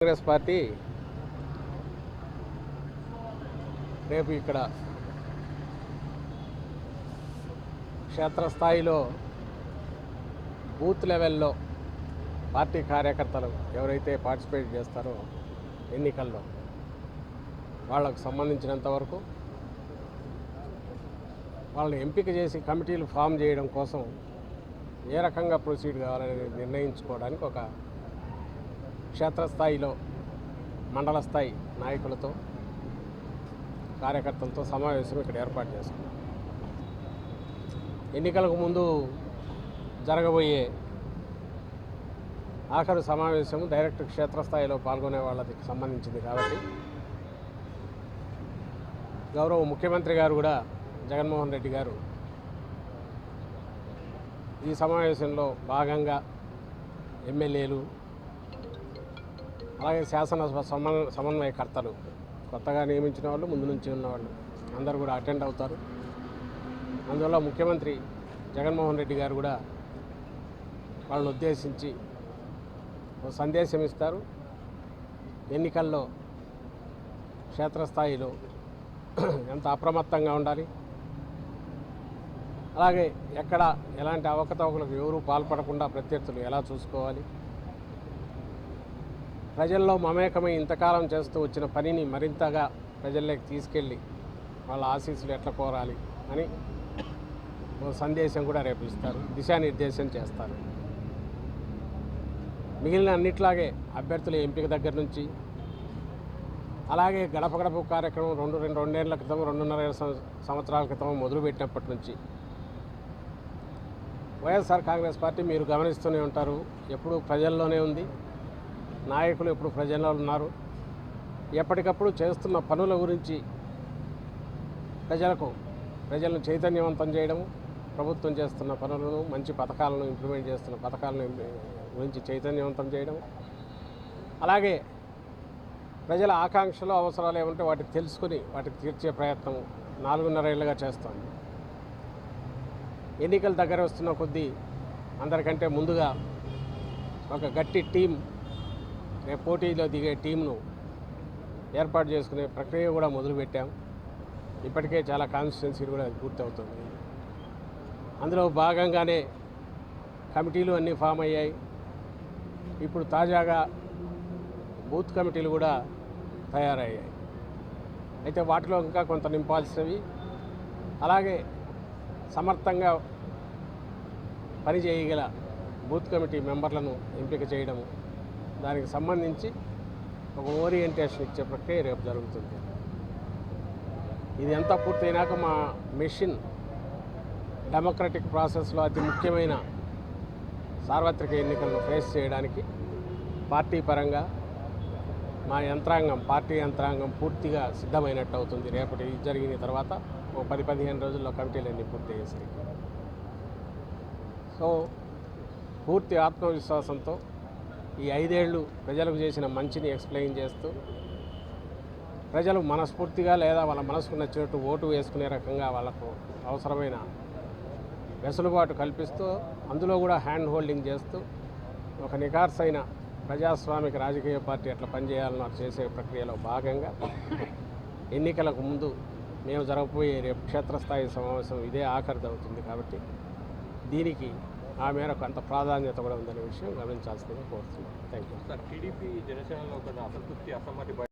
Congress party రేపు ఇక్కడ క్షేత్రస్థాయిలో బూత్ లెవెల్లో పార్టీ కార్యకర్తలు ఎవరైతే పార్టిసిపేట్ చేస్తారో ఎన్నికల్లో వాళ్ళకు సంబంధించినంత వరకు వాళ్ళని ఎంపిక చేసి కమిటీలు ఫామ్ చేయడం కోసం ఏ రకంగా ప్రొసీడ్ కావాలనేది నిర్ణయించుకోవడానికి ఒక క్షేత్రస్థాయిలో మండల స్థాయి నాయకులతో కార్యకర్తలతో సమావేశం ఇక్కడ ఏర్పాటు చేసుకున్నాం. ఎన్నికలకు ముందు జరగబోయే ఆఖరు సమావేశం డైరెక్ట్ క్షేత్రస్థాయిలో పాల్గొనే వాళ్ళకి సంబంధించింది కాబట్టి గౌరవ ముఖ్యమంత్రి గారు కూడా జగన్మోహన్ రెడ్డి గారు ఈ సమావేశంలో భాగంగా ఎమ్మెల్యేలు అలాగే శాసన సమన్ సమన్వయకర్తలు కొత్తగా నియమించిన వాళ్ళు ముందు నుంచి ఉన్నవాళ్ళు అందరు కూడా అటెండ్ అవుతారు. అందువల్ల ముఖ్యమంత్రి జగన్మోహన్ రెడ్డి గారు కూడా వాళ్ళని ఉద్దేశించి ఒక సందేశం ఇస్తారు. ఎన్నికల్లో క్షేత్రస్థాయిలో ఎంత అప్రమత్తంగా ఉండాలి. అలాగే ఎక్కడ ఎలాంటి అవకతవకలకు ఎవరూ పాల్పడకుండా ప్రత్యర్థులు ఎలా చూసుకోవాలి. ప్రజల్లో మమేకమై ఇంతకాలం చేస్తూ వచ్చిన పనిని మరింతగా ప్రజల్లోకి తీసుకెళ్ళి వాళ్ళ ఆశీస్సులు ఎట్లా కోరాలి అని ఒక సందేశం కూడా రేపు ఇస్తారు దిశానిర్దేశం చేస్తారు. మిగిలిన అన్నిట్లాగే అభ్యర్థుల ఎంపిక దగ్గర నుంచి అలాగే గడప గడప కార్యక్రమం రెండు రెండు రెండేళ్ళ క్రితం రెండున్నర సంవత్సరాల క్రితం మొదలుపెట్టినప్పటి నుంచి వైఎస్ఆర్ కాంగ్రెస్ పార్టీ మీరు గమనిస్తూనే ఉంటారు ఎప్పుడూ ప్రజల్లోనే ఉంది. నాయకులు ఇప్పుడు ప్రజల్లో ఉన్నారు. ఎప్పటికప్పుడు చేస్తున్న పనుల గురించి ప్రజలకు ప్రజలను చైతన్యవంతం చేయడము ప్రభుత్వం చేస్తున్న పనులను మంచి పథకాలను ఇంప్లిమెంట్ చేస్తున్న పథకాలను గురించి చైతన్యవంతం చేయడం. అలాగే ప్రజల ఆకాంక్షలు అవసరాలు ఏమంటే వాటికి తెలుసుకుని వాటికి తీర్చే ప్రయత్నం నాలుగున్నర ఏళ్ళుగా చేస్తోంది. ఎన్నికల దగ్గర వస్తున్న కొద్దీ అందరికంటే ముందుగా ఒక గట్టి టీం రేపు పోటీలో దిగే టీంను ఏర్పాటు చేసుకునే ప్రక్రియ కూడా మొదలుపెట్టాం. ఇప్పటికే చాలా కాన్స్టిట్యున్సీలు కూడా పూర్తవుతుంది. అందులో భాగంగానే కమిటీలు అన్నీ ఫామ్ అయ్యాయి. ఇప్పుడు తాజాగా బూత్ కమిటీలు కూడా తయారయ్యాయి. అయితే వాటిలో ఇంకా కొంత నింపాల్సినవి. అలాగే సమర్థంగా పనిచేయగల బూత్ కమిటీ మెంబర్లను ఎంపిక చేయడము దానికి సంబంధించి ఒక ఓరియంటేషన్ ఇచ్చే ప్రక్రియ రేపు జరుగుతుంది. ఇది ఎంత పూర్తయినాక మా మెషిన్ డెమోక్రటిక్ ప్రాసెస్లో అతి ముఖ్యమైన సార్వత్రిక ఎన్నికలను ఫేస్ చేయడానికి పార్టీ పరంగా మా యంత్రాంగం పార్టీ యంత్రాంగం పూర్తిగా సిద్ధమైనట్టు అవుతుంది. రేపటి ఇది జరిగిన తర్వాత ఓ పది పదిహేను రోజుల్లో కమిటీలన్నీ పూర్తి అయ్యేసరికి సో పూర్తి ఆత్మవిశ్వాసంతో ఈ ఐదేళ్ళు ప్రజలకు చేసిన మంచిని ఎక్స్ప్లెయిన్ చేస్తూ ప్రజలు మనస్ఫూర్తిగా లేదా వాళ్ళ మనసుకు నచ్చినట్టు ఓటు వేసుకునే రకంగా వాళ్ళకు అవసరమైన వెసులుబాటు కల్పిస్తూ అందులో కూడా హ్యాండ్ హోల్డింగ్ చేస్తూ ఒక నిఖార్సైన ప్రజాస్వామిక రాజకీయ పార్టీ ఎట్లా పనిచేయాలని అట్లా చేసే ప్రక్రియలో భాగంగా ఎన్నికలకు ముందు మేము జరగబోయే రేపు క్షేత్రస్థాయి సమావేశం ఇదే ఆఖరిదవుతుంది కాబట్టి దీనికి ఆ మేరకు అంత ప్రాధాన్యత కూడా ఉందనే విషయం గమనించాల్సిందిగా కోరుతున్నాను థ్యాంక్ యూ సార్ టీడీపీ జనసేనలో ఒక అసంతృప్తి అసమ్మతి